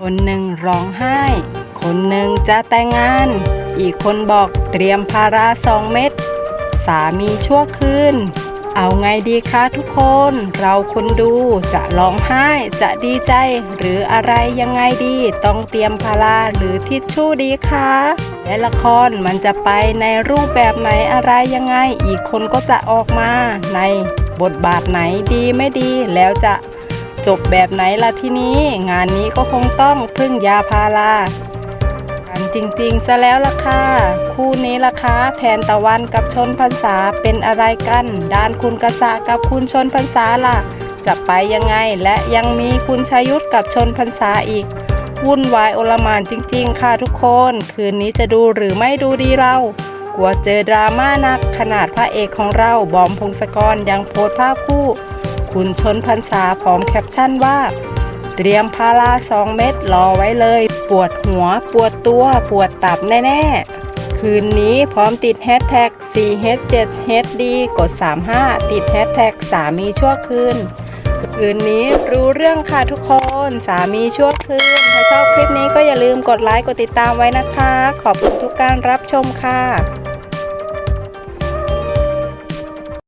คนหนึ่งร้องไห้ คนหนึ่งจะแต่งงาน อีกคนบอกเตรียมพาราสองเม็ด สามีชั่วคืน เอาไงดีคะทุกคน เราคนดูจะร้องไห้ จะดีใจ หรืออะไรยังไงดี ต้องเตรียมพาราหรือทิชชู่ดีคะและละครมันจะไปในรูปแบบไหนอะไรยังไง อีกคนก็จะออกมาในบทบาทไหนดีไม่ดีแล้วจะ จบแบบไหนล่ะที่นี้งานนี้ก็คงต้องพึ่งยาพารากันจริงๆ ซะแล้วล่ะค่ะ คู่นี้ล่ะคะแทนตะวันกับชนพรรษาเป็นอะไรกัน ด้านคุณกษะกับคุณชนพรรษาล่ะ จะไปยังไงและยังมีคุณชายุทธกับชนพรรษาอีก วุ่นวายโอลมานจริง ๆ ค่ะทุกคน คืนนี้จะดูหรือไม่ดูดีเรา กลัวเจอดราม่านักขนาดพระเอกของเราบอมพงศกรยังโพสภาพคู่ คุณชนพรรษาพร้อมแคปชั่นว่า เตรียมพาราสองเม็ดรอไว้เลย ปวดหัว ปวดตัว ปวดตับแน่ ๆ คืนนี้พร้อมติดแฮชแท็ก 4H7HD กด 35 ติดแฮชแท็กสามีชั่วคืนคืนนี้รู้เรื่องค่ะทุกคนสามีชั่วคืน ถ้าชอบคลิปนี้ก็อย่าลืมกดไลค์กดติดตามไว้นะคะ ขอบคุณทุกการรับชมค่ะ